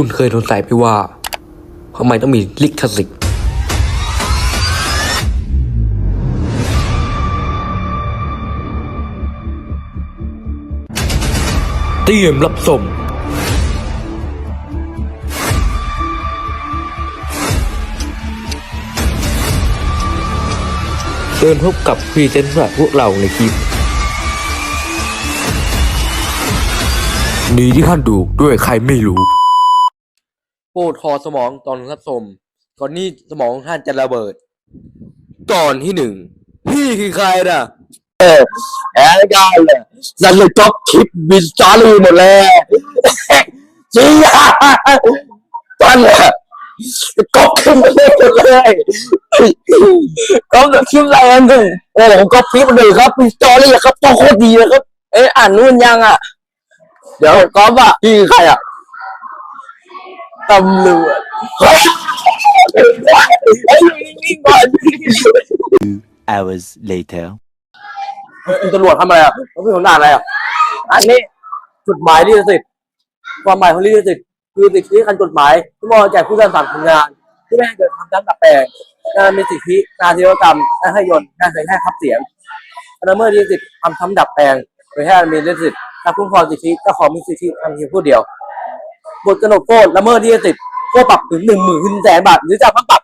ุณเคยสงสัยพี่ว่าทำไมต้องมีลิขสิทธิ์เตรียมรับชมเดินพบกับพรีเซนเตอร์พวกเราในคลิป นี้ที่ท่านดูด้วยใครไม่รู้ ปรดคอสมองตอนรับชมก่อนนี้สมองท่านจะระเบิด ตอนที่หนึ่งพี่คือใครน่ะแอนกันเลยฉันเลยก๊อปคลิปวินจารีหมดเลยจริงอะฉันเลยก๊อปคลิปมาเลยหมดเลยก๊อปคลิปอะไรอันหนึ่งโอ้ผมก๊อปคลิปเลยครับวินจารีครับต้องโคตรดีเลยครับ เอ๊ะอ่านนู่นยังอะ เดี๋ยวก๊อปอะพี่คือใครอะ ตำรวจเฮ้ยเฮ้ยนิ่งๆก่อน hours later. ตำรวจทำอะไรอะเขาเป็นคนด่านอะไรอะ อันนี้จดหมายลิขสิทธิ์ความหมายของลิขสิทธิ์คือสิทธิขั้นกฎหมายที่มอบให้แก่ผู้สร้างสรรค์ผลงาน ที่ไม่ให้เกิดความจำดัดแปลงการมีสิทธิการศิลปกรรมการให้ยนต์การเผยแพร่ทับเสียงการละเมิดลิขสิทธิ์ทำทำดัดแปลงเผยแพร่มีลิขสิทธิ์การคุ้มครองสิทธิเจ้าของมีสิทธิทำเพียงผู้เดียว บทกำหนดโทษละเมิดลิขสิทธิ์โทษปรับถึงหนึ่งหมื่นแสนบาทหรือจำทั้งปรับ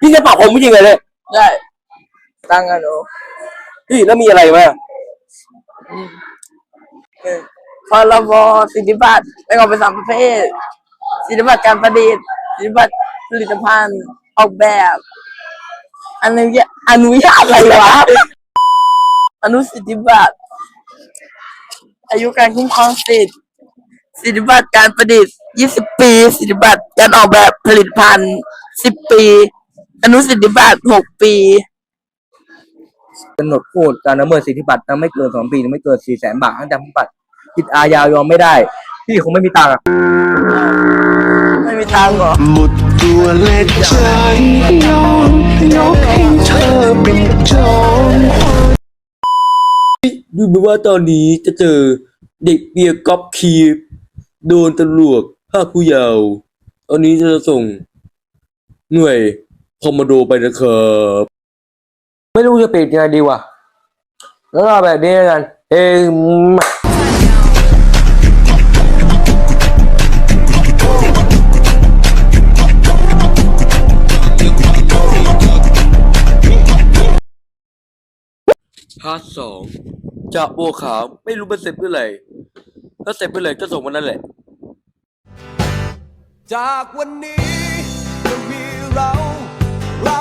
พี่จะปรับผมไม่จริงเลยเลยได้ตั้งกันหนูพี่แล้วมีอะไรไหมอะพรบสิทธิบัตรไม่ออกเป็นสามประเภทสิทธิบัตรการประดิษฐ์สิทธิบัตรผลิตภัณฑ์ออกแบบอนุญาตอนุญาตอะไรวะอนุสิทธิบัตรอายุการคุ้มครองสิทธิ์ สิทธิบัตรการประดิษฐ์ 20 ปีสิทธิบัตรการออกแบบผลิตภัณฑ์ 10 ปี อนุสิทธิบัตร 6 ปีกำหนดโทษการละเมิดสิทธิบัตรทั้งไม่เกินสองปีหรือไม่เกินสี่แสนบาททั้งจำทั้งปรับผิดอาญายอมไม่ได้ พี่คงไม่มีตังค์อะไม่มีทางหรอ หมดตัวและใจยอมยกให้เธอเป็นจอมดูเหมือนว่าตอนนี้จะเจอเด็กเบียร์ก๊อปคีบ โดนตำรวจภาคผู้เยาว์ตอนนี้จะส่ง หน่วยคอมมานโดไปนะครับไม่รู้จะปิดยังไงดีวะแล้วก็แบบนี้แล้วกัน เองพาร์ทสองจากบัวขาวไม่รู้มันเสร็จเมื่อไหร่ถ้าเสร็จเมื่อไหร่ก็ส่งวันนั้นแหละ จากวันนี้จะมีเราเรา